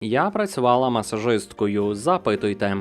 Я працювала масажисткою. Запитуйте.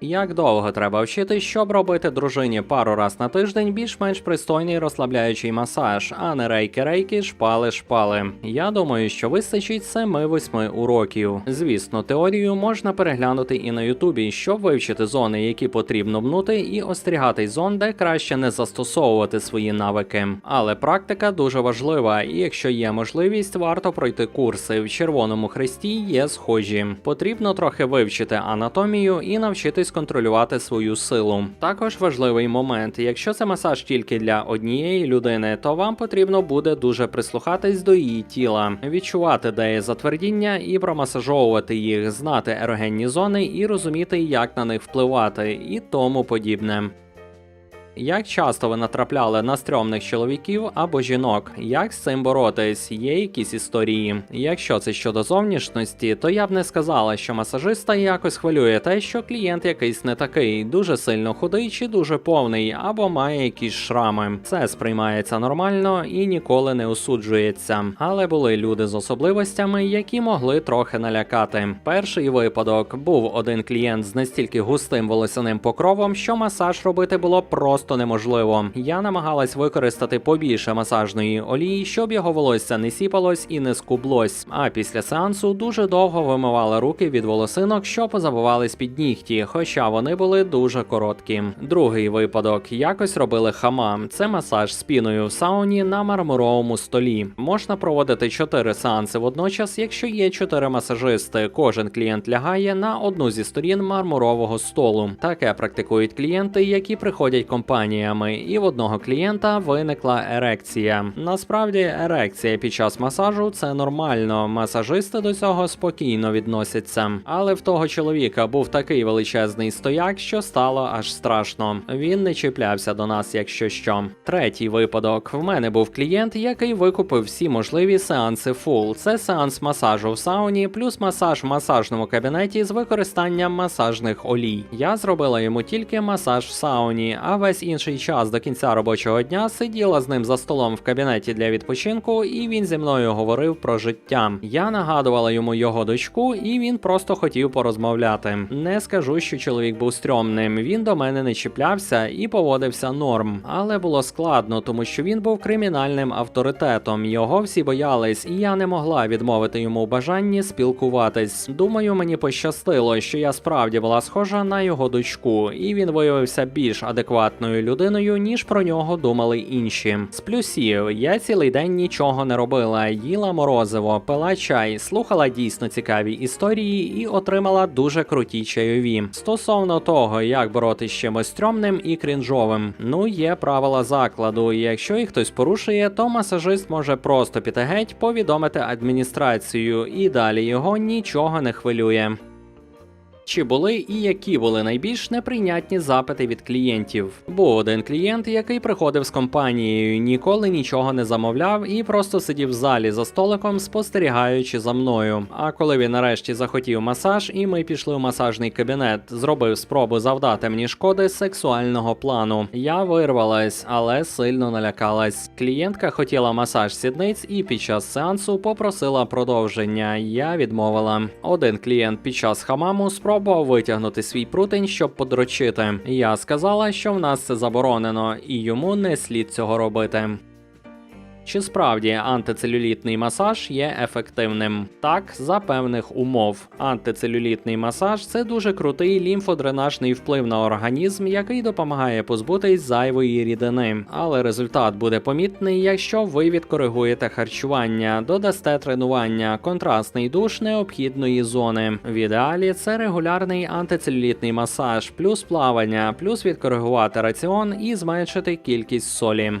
Як довго треба вчити, щоб робити дружині пару раз на тиждень більш-менш пристойний розслабляючий масаж, а не рейки-рейки, шпали-шпали. Я думаю, що вистачить 7-8 уроків. Звісно, теорію можна переглянути і на Ютубі, щоб вивчити зони, які потрібно мнути, і остерігати зон, де краще не застосовувати свої навики. Але практика дуже важлива, і якщо є можливість, варто пройти курси. В Червоному хресті є схожі. Потрібно трохи вивчити анатомію і навчитись контролювати свою силу. Також важливий момент: якщо це масаж тільки для однієї людини, то вам потрібно буде дуже прислухатись до її тіла, відчувати, де є затвердіння, і промасажовувати їх, знати ерогенні зони і розуміти, як на них впливати, і тому подібне. Як часто ви натрапляли на стрьомних чоловіків або жінок? Як з цим боротись? Є якісь історії? Якщо це щодо зовнішності, то я б не сказала, що масажиста якось хвилює те, що клієнт якийсь не такий, дуже сильно худий чи дуже повний, або має якісь шрами. Це сприймається нормально і ніколи не осуджується. Але були люди з особливостями, які могли трохи налякати. Перший випадок був один клієнт з настільки густим волосяним покровом, що масаж робити було просто неможливо. Я намагалась використати побільше масажної олії, щоб його волосся не сіпалось і не скублось. А після сеансу дуже довго вимивала руки від волосинок, що позабувались під нігті, хоча вони були дуже короткі. Другий випадок якось робили хамам. Це масаж з піною в сауні на мармуровому столі. Можна проводити 4 сеанси водночас, якщо є 4 масажисти. Кожен клієнт лягає на одну зі сторін мармурового столу. Таке практикують клієнти, які приходять компаніями, і в одного клієнта виникла ерекція. Насправді, ерекція під час масажу це нормально. Масажисти до цього спокійно відносяться. Але в того чоловіка був такий величезний стояк, що стало аж страшно. Він не чіплявся до нас, якщо що. Третій випадок: в мене був клієнт, який викупив всі можливі сеанси фул. Це сеанс масажу в сауні, плюс масаж в масажному кабінеті з використанням масажних олій. Я зробила йому тільки масаж в сауні, а весь інший час до кінця робочого дня сиділа з ним за столом в кабінеті для відпочинку, і він зі мною говорив про життя. Я нагадувала йому його дочку, і він просто хотів порозмовляти. Не скажу, що чоловік був стрьомним. Він до мене не чіплявся і поводився норм, але було складно, тому що він був кримінальним авторитетом. Його всі боялись, і я не могла відмовити йому в бажанні спілкуватись. Думаю, мені пощастило, що я справді була схожа на його дочку, і він виявився більш адекватною людиною, ніж про нього думали інші. З плюсів я цілий день нічого не робила, їла морозиво, пила чай, слухала дійсно цікаві історії і отримала дуже круті чайові. Стосовно того, як боротися з чимось стрьомним і крінжовим, ну є правила закладу. Якщо їх хтось порушує, то масажист може просто піти геть, повідомити адміністрацію, і далі його нічого не хвилює. Чи були і які були найбільш неприйнятні запити від клієнтів? Був один клієнт, який приходив з компанією, ніколи нічого не замовляв і просто сидів в залі за столиком, спостерігаючи за мною. А коли він нарешті захотів масаж, і ми пішли в масажний кабінет, зробив спробу завдати мені шкоди сексуального плану. Я вирвалась, але сильно налякалась. Клієнтка хотіла масаж сідниць і під час сеансу попросила продовження. Я відмовила. Один клієнт під час хамаму спробував витягнути свій прутень, щоб подрочити. Я сказала, що в нас це заборонено, і йому не слід цього робити. Чи справді антицелюлітний масаж є ефективним? Так, за певних умов. Антицелюлітний масаж це дуже крутий лімфодренажний вплив на організм, який допомагає позбутись зайвої рідини. Але результат буде помітний, якщо ви відкоригуєте харчування, додасте тренування, контрастний душ необхідної зони. В ідеалі це регулярний антицелюлітний масаж, плюс плавання, плюс відкоригувати раціон і зменшити кількість солі.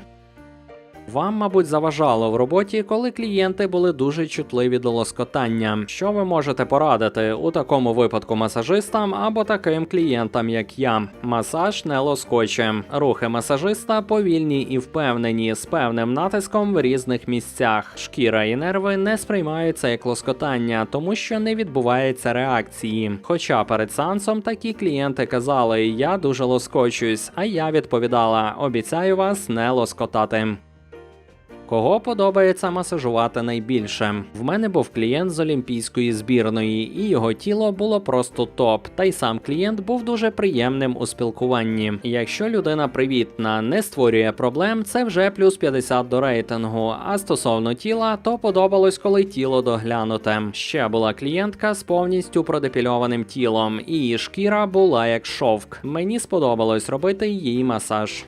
Вам, мабуть, заважало в роботі, коли клієнти були дуже чутливі до лоскотання. Що ви можете порадити у такому випадку масажистам або таким клієнтам, як я? Масаж не лоскоче. Рухи масажиста повільні і впевнені, з певним натиском в різних місцях. Шкіра і нерви не сприймаються як лоскотання, тому що не відбувається реакції. Хоча перед сеансом такі клієнти казали, я дуже лоскочусь, а я відповідала: обіцяю вас не лоскотати. Кого подобається масажувати найбільше? В мене був клієнт з олімпійської збірної, і його тіло було просто топ. Та й сам клієнт був дуже приємним у спілкуванні. Якщо людина привітна, не створює проблем, це вже плюс 50 до рейтингу. А стосовно тіла, то подобалось, коли тіло доглянуте. Ще була клієнтка з повністю продепільованим тілом, і її шкіра була як шовк. Мені сподобалось робити їй масаж.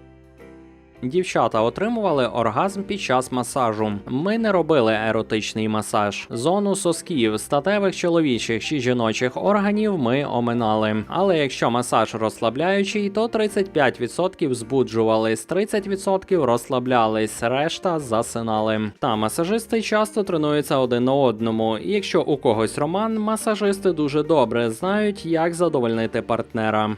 Дівчата отримували оргазм під час масажу. Ми не робили еротичний масаж. Зону сосків, статевих чоловічих чи жіночих органів ми оминали. Але якщо масаж розслабляючий, то 35% збуджувались, 30% розслаблялись, решта засинали. Та масажисти часто тренуються один на одному. І якщо у когось роман, масажисти дуже добре знають, як задовольнити партнера.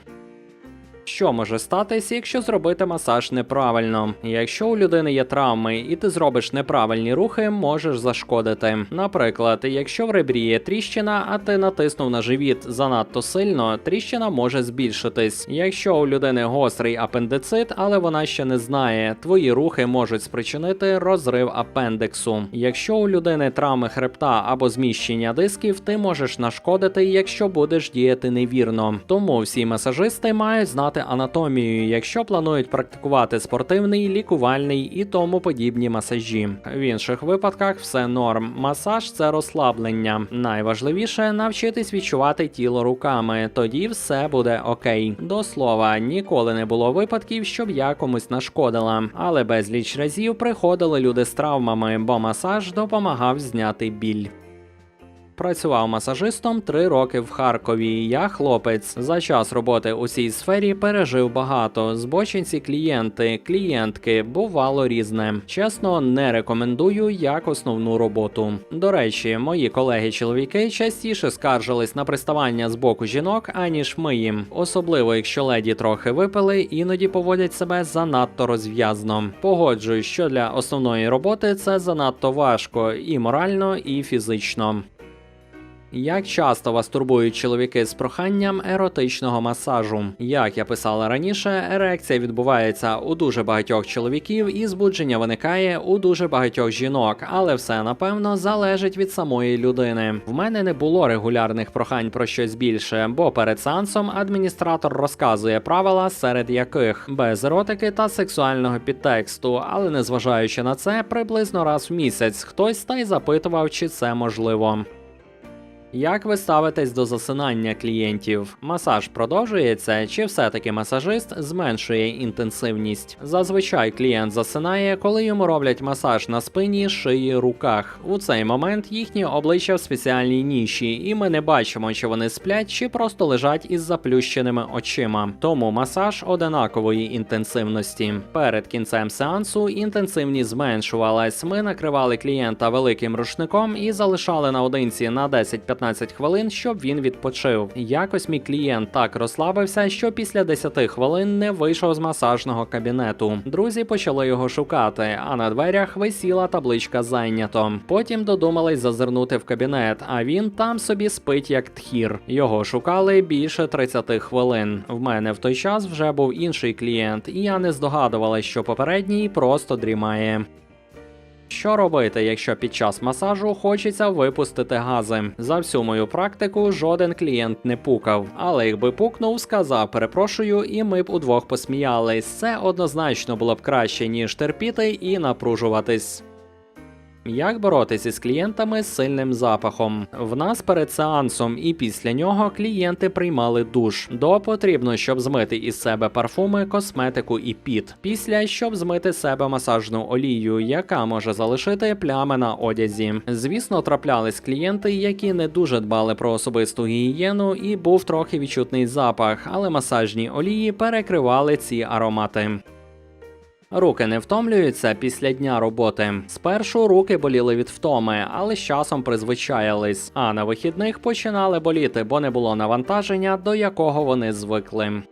Що може статись, якщо зробити масаж неправильно? Якщо у людини є травми і ти зробиш неправильні рухи, можеш зашкодити. Наприклад, якщо в ребрі є тріщина, а ти натиснув на живіт занадто сильно, тріщина може збільшитись. Якщо у людини гострий апендицит, але вона ще не знає, твої рухи можуть спричинити розрив апендексу. Якщо у людини травми хребта або зміщення дисків, ти можеш нашкодити, якщо будеш діяти невірно. Тому всі масажисти мають знати анатомію, якщо планують практикувати спортивний, лікувальний і тому подібні масажі. В інших випадках все норм. Масаж це розслаблення. Найважливіше навчитись відчувати тіло руками, тоді все буде окей. До слова, ніколи не було випадків, щоб я комусь нашкодила, але безліч разів приходили люди з травмами, бо масаж допомагав зняти біль. Працював масажистом три роки в Харкові. Я хлопець. За час роботи у цій сфері пережив багато. Збочинці клієнти, клієнтки бувало різне. Чесно, не рекомендую як основну роботу. До речі, мої колеги-чоловіки частіше скаржились на приставання з боку жінок, аніж ми їм. Особливо, якщо леді трохи випили, іноді поводять себе занадто розв'язно. Погоджуюсь, що для основної роботи це занадто важко і морально, і фізично. Як часто вас турбують чоловіки з проханням еротичного масажу? Як я писала раніше, ерекція відбувається у дуже багатьох чоловіків і збудження виникає у дуже багатьох жінок, але все напевно залежить від самої людини. В мене не було регулярних прохань про щось більше, бо перед сеансом адміністратор розказує правила, серед яких без еротики та сексуального підтексту, але незважаючи на це, приблизно раз в місяць хтось та й запитував, чи це можливо. Як ви ставитесь до засинання клієнтів? Масаж продовжується, чи все-таки масажист зменшує інтенсивність? Зазвичай клієнт засинає, коли йому роблять масаж на спині, шиї, руках. У цей момент їхні обличчя в спеціальній ніші, і ми не бачимо, чи вони сплять, чи просто лежать із заплющеними очима. Тому масаж одинакової інтенсивності. Перед кінцем сеансу інтенсивність зменшувалась. Ми накривали клієнта великим рушником і залишали наодинці на 10-15 хвилин, щоб він відпочив. Якось мій клієнт так розслабився, що після 10 хвилин не вийшов з масажного кабінету. Друзі почали його шукати, а на дверях висіла табличка зайнято. Потім додумались зазирнути в кабінет, а він там собі спить як тхір. Його шукали більше 30 хвилин. В мене в той час вже був інший клієнт, і я не здогадувалась, що попередній просто дрімає. Що робити, якщо під час масажу хочеться випустити гази? За всю мою практику жоден клієнт не пукав, але якби пукнув, сказав перепрошую, і ми б удвох посміялись. Це однозначно було б краще ніж терпіти і напружуватись. Як боротися з клієнтами з сильним запахом? В нас перед сеансом і після нього клієнти приймали душ. До потрібно, щоб змити із себе парфуми, косметику і піт. Після щоб змити себе масажну олію, яка може залишити плями на одязі. Звісно, траплялись клієнти, які не дуже дбали про особисту гігієну, і був трохи відчутний запах, але масажні олії перекривали ці аромати. Руки не втомлюються після дня роботи. Спершу руки боліли від втоми, але з часом призвичаїлись. А на вихідних починали боліти, бо не було навантаження, до якого вони звикли.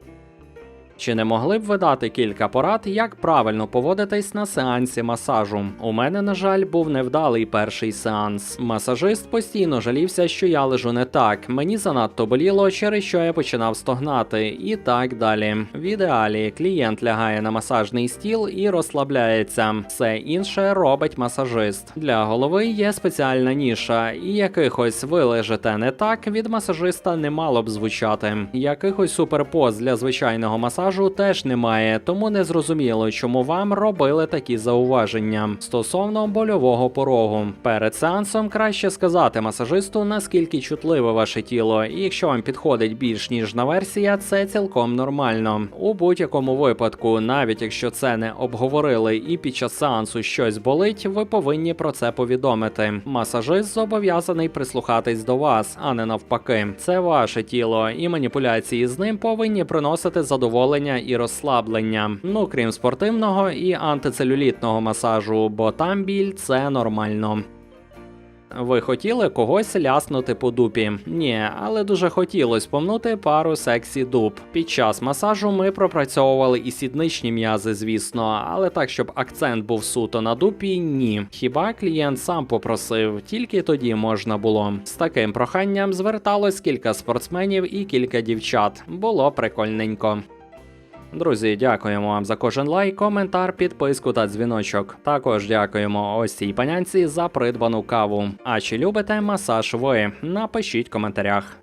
Чи не могли б ви дати кілька порад, як правильно поводитись на сеансі масажу? У мене, на жаль, був невдалий перший сеанс. Масажист постійно жалівся, що я лежу не так. Мені занадто боліло, через що я починав стогнати, і так далі. В ідеалі клієнт лягає на масажний стіл і розслабляється. Все інше робить масажист. Для голови є спеціальна ніша, і якихось ви лежите не так від масажиста не мало б звучати. Якихось суперпоз для звичайного масажу теж немає, тому не зрозуміло, чому вам робили такі зауваження стосовно больового порогу. Перед сеансом краще сказати масажисту, наскільки чутливе ваше тіло, і якщо вам підходить більш ніжна версія, це цілком нормально. У будь-якому випадку, навіть якщо це не обговорили і під час сеансу щось болить, ви повинні про це повідомити. Масажист зобов'язаний прислухатись до вас, а не навпаки. Це ваше тіло, і маніпуляції з ним повинні приносити задоволення і розслаблення. Ну крім спортивного і антицелюлітного масажу, бо там біль це нормально. Ви хотіли когось ляснути по дупі? Ні, але дуже хотілось помнути пару сексі дуб. Під час масажу ми пропрацьовували і сідничні м'язи, звісно, але так, щоб акцент був суто на дупі, ні. Хіба клієнт сам попросив, тільки тоді можна було. З таким проханням зверталось кілька спортсменів і кілька дівчат. Було прикольненько. Друзі, дякуємо вам за кожен лайк, коментар, підписку та дзвіночок. Також дякуємо ось цій панянці за придбану каву. А чи любите масаж ви? Напишіть в коментарях.